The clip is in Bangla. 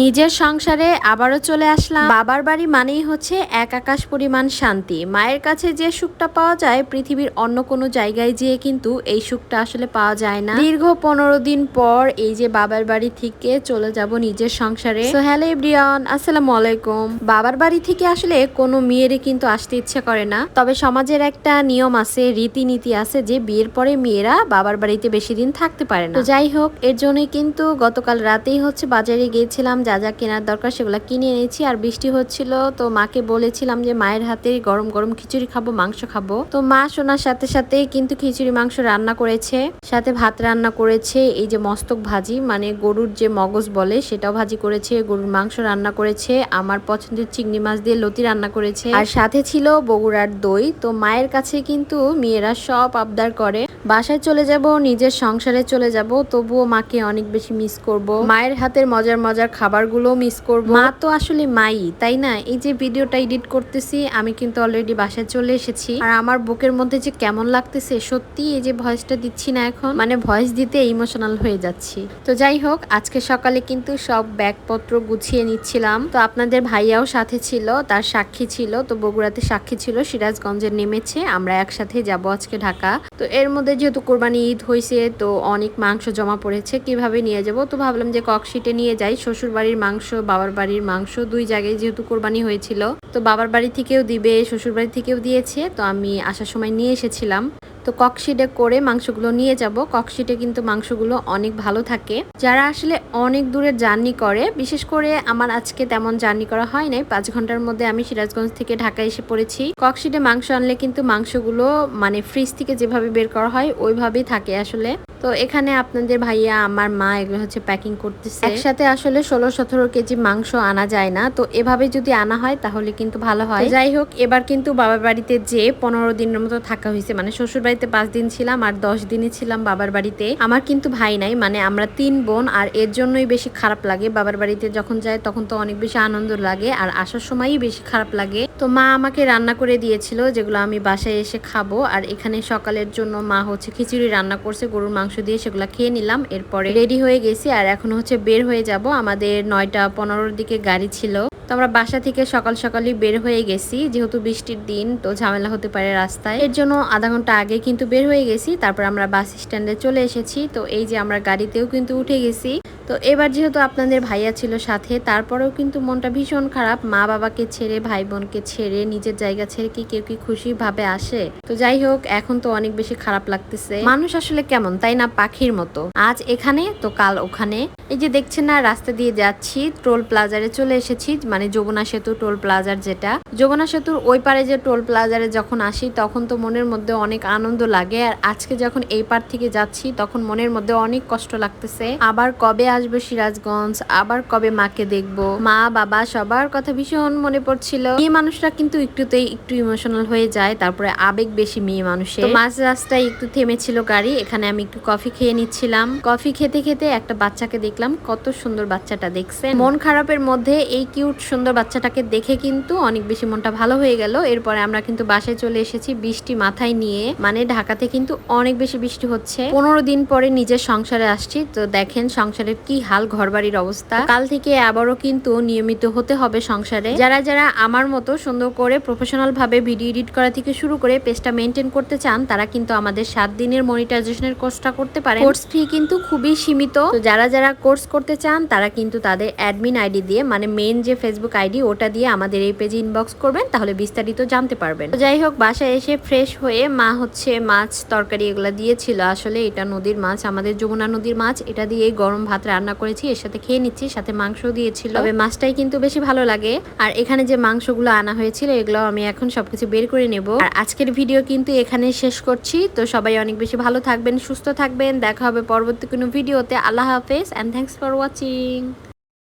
নিজের সংসারে আবারও চলে আসলাম। বাবার বাড়ি মানেই হচ্ছে এক আকাশ পরিমাণ শান্তি। মায়ের কাছে যে সুখটা পাওয়া যায় পৃথিবীর অন্য কোনো জায়গায় যেয়ে কিন্তু এই সুখটা আসলে পাওয়া যায় না। দীর্ঘ পনেরো দিন পর এই যে বাবার বাড়ি থেকে চলে যাব নিজের সংসারে। তো হ্যালো এভরিওয়ান আসসালামু আলাইকুম বাবার বাড়ি থেকে আসলে কোনো মেয়েরই কিন্তু আসতে ইচ্ছে করে না। তবে সমাজের একটা নিয়ম আছে রীতিনীতি আছে যে বিয়ের পরে মেয়েরা বাবার বাড়িতে বেশি দিন থাকতে পারে না। তো যাই হোক এর জন্যই কিন্তু গতকাল রাতেই হচ্ছে বাজারে গিয়েছিলাম যা যা কেনার দরকার সেগুলো কিনে এনেছি। আর বৃষ্টি হচ্ছিল, তো মাকে বলেছিলাম যে মায়ের হাতে গরম গরম খিচুড়ি খাব, মাংস খাব। তো মা শোনার সাথে সাথে কিন্তু খিচুড়ি, মাংস রান্না করেছে, সাথে ভাত রান্না করেছে, এই যে মস্তক ভাজি মানে গরুর যে মগজ বলে সেটাও ভাজি করেছে, গরুর মাংস রান্না করেছে, আমার পছন্দের চিংড়ি মাছ দিয়ে লতি রান্না করেছে। আর সাথে ছিল বগুড়ার দই, তো মায়ের কাছে কিন্তু মেয়েরা সব আবদার করে, বাসায় চলে যাব, নিজের সংসারে চলে যাব, তবুও মাকে অনেক বেশি মিস করব। মায়ের হাতের মজার মজার খাবারগুলো মিস করব। মা তো আসলে মাই, তাই না? এই যে ভিডিওটা এডিট করতেছি, আমি কিন্তু অলরেডি বাসায় চলে এসেছি। আর আমার বুকের মধ্যে যে কেমন লাগতেছে, সত্যি এই যে ভয়েসটা দিচ্ছি না এখন মানে ভয়েস দিতে ইমোশনাল হয়ে যাচ্ছি। তো যাই হোক, আজকে সকালে কিন্তু সব ব্যাগপত্র গুছিয়ে নিচ্ছিলাম। তো আপনাদের ভাইয়াও সাথে ছিল, তার সাক্ষী ছিল, তো বগুড়াতে সাক্ষী ছিল সিরাজগঞ্জের নেমেছে, আমরা একসাথে যাব আজকে ঢাকা। তো এর মধ্যে যেহেতু কোরবানি ঈদ হয়েছে তো অনেক মাংস জমা পড়েছে, কীভাবে নিয়ে যাব? তো ভাবলাম যে ককশিটে নিয়ে যাই শ্বশুর বাড়ির মাংস বাবার বাড়ির মাংস দুই জায়গায় যেহেতু কোরবানি হয়েছিল। তো বাবার বাড়ি থেকেও দিবে, শ্বশুর বাড়ি থেকেও দিয়েছে। তো আমি আসার সময় নিয়ে এসেছিলাম। তো ককশিটে করে মাংসগুলো নিয়ে যাব। ককশিটে কিন্তু মাংসগুলো অনেক ভালো থাকে। যারা আসলে অনেক দূরে জার্নি করে, বিশেষ করে আমার আজকে তেমন জার্নি করা হয় নাই। পাঁচ ঘণ্টার মধ্যে আমি সিরাজগঞ্জ থেকে ঢাকা এসে পড়েছি। ককশিটে মাংস আনলে কিন্তু মাংসগুলো মানে ফ্রিজ থেকে যেভাবে বের করা হয়, ওইভাবেই থাকে আসলে। তো এখানে আপনাদের ভাইয়া আমার মা এগুলো হচ্ছে প্যাকিং করতেছে। একসাথে আসলে ষোলো সতেরো কেজি মাংস আনা যায় না। তো এভাবে যদি আনা হয় তাহলে কিন্তু ভালো হয়। যাই হোক এবার কিন্তু বাবার বাড়িতে যে পনেরো দিনের মতো থাকা হয়েছে মানে শ্বশুর বাড়িতে পাঁচ দিন ছিলাম আর দশ দিনই ছিলাম বাবার বাড়িতে। আমার কিন্তু ভাই নাই মানে আমরা তিন বোন আর এর জন্যই বেশি খারাপ লাগে। বাবার বাড়িতে যখন যায় তখন তো অনেক বেশি আনন্দ লাগে আর আসার সময়ই বেশি খারাপ লাগে। তো মা আমাকে রান্না করে দিয়েছিল যেগুলো আমি বাসায় এসে খাব। আর এখানে সকালের জন্য মা হচ্ছে খিচুড়ি রান্না করছে গরুর মাংস দিয়ে সেগুলো খেয়ে নিলাম। এরপরে রেডি হয়ে গেছি আর এখন হচ্ছে বের হয়ে যাব। আমাদের নয়টা পনেরোর দিকে গাড়ি ছিল। তো আমরা বাসা থেকে সকাল সকালই বের হয়ে গেছি, যেহেতু বৃষ্টির দিন, তো ঝামেলা হতে পারে রাস্তায়। এর জন্য আধা ঘণ্টা আগে কিন্তু বের হয়ে গেছি। তারপর আমরা বাস স্ট্যান্ডে চলে এসেছি। তো এই যে আমরা গাড়িতেও কিন্তু উঠে গেছি। তো এবার যেহেতু আপনাদের ভাইয়া ছিল সাথে, তারপরেও কিন্তু মনটা ভীষণ খারাপ। মা বাবাকে ছেড়ে, ভাই বোনকে ছেড়ে, নিজের জায়গা ছেড়ে কি কেউ কি খুশি ভাবে আসে? তো যাই হোক, এখন তো অনেক বেশি খারাপ লাগতেছে। মানুষ আসলে কেমন, তাই না? পাখির মতো। আজ এখানে, তো কাল ওখানে। এই যে দেখছেন না, রাস্তা দিয়ে যাচ্ছি, টোল প্লাজারে চলে এসেছি মানে যমুনা সেতু টোল প্লাজার যেটা। যমুনা সেতুর ওই পারে যে টোল প্লাজারে যখন আসি, তখন তো মনের মধ্যে অনেক আনন্দ লাগে। আর আজকে যখন এই পার থেকে যাচ্ছি, তখন মনের মধ্যে অনেক কষ্ট লাগতেছে। আবার কবে আসব সিরাজগঞ্জ, আবার কবে মাকে দেখব? মা, বাবা সবার কথা ভীষণ মনে পড়ছিল। মেয়ে মানুষরা কিন্তু একটুতেই একটু ইমোশনাল হয়ে যায়, তারপরে আবেগ বেশি মেয়ে মানুষের। মাঝ রাস্তায় একটু থেমেছিল গাড়ি, এখানে আমি একটু কফি খেয়ে নিচ্ছিলাম। কফি খেতে খেতে একটা বাচ্চাকে দেখলাম, কত সুন্দর বাচ্চাটা দেখছে মন খারাপের মধ্যে এই কিউট সুন্দর বাচ্চাটাকে দেখে কিন্তু অনেক বেশি মনটা ভালো হয়ে গেল। এরপরে আমরা কিন্তু বাসায় চলে এসেছি বৃষ্টি মাথায় নিয়ে। মানে ঢাকাতে কিন্তু অনেক বেশি বৃষ্টি হচ্ছে। পনেরো দিন পরে নিজের সংসারে আসছি। তো দেখেন সংসারের কি হাল ঘরবাড়ির অবস্থা? কাল থেকে আবারও কিন্তু নিয়মিত হতে হবে সংসারে। যারা যারা আমার মতো সুন্দর করে প্রফেশনাল ভাবে ভিডিও এডিট করা থেকে শুরু করে পেজটা মেনটেন করতে চান, তারা কিন্তু আমাদের সাত দিনের মনিটাইজেশনের কোর্সটা করতে পারে কোর্স ফি কিন্তু খুবই সীমিত। যারা যারা কোর্স করতে চান, তারা কিন্তু তাদের অ্যাডমিন আইডি দিয়ে মানে মেন যে ফেসবুক আইডি ওটা দিয়ে আমাদের এই পেজে ইনবক্স করবেন, তাহলে বিস্তারিত জানতে পারবেন। যাই হোক, বাসায় এসে ফ্রেশ হয়ে মা হচ্ছে মাছ তরকারি এগুলো দিয়েছিল। আসলে এটা নদীর মাছ, আমাদের যমুনা নদীর মাছ, এটা দিয়ে গরম ভাত রান্না করেছি এর সাথে খেয়ে নিচ্ছি সাথে মাংস দিয়েছিল। তবে মাছটাই কিন্তু বেশি ভালো লাগে। আর এখানে যে মাংসগুলো আনা হয়েছিল এগুলো আমি এখন সবকিছু বের করে নেব। আর আজকের ভিডিও কিন্তু এখানে শেষ করছি। তো সবাই অনেক বেশি ভালো থাকবেন সুস্থ থাকবেন। দেখা হবে পরবর্তী কোনো ভিডিওতে। আল্লাহ হাফেজ অ্যান্ড থ্যাংকস ফর ওয়াচিং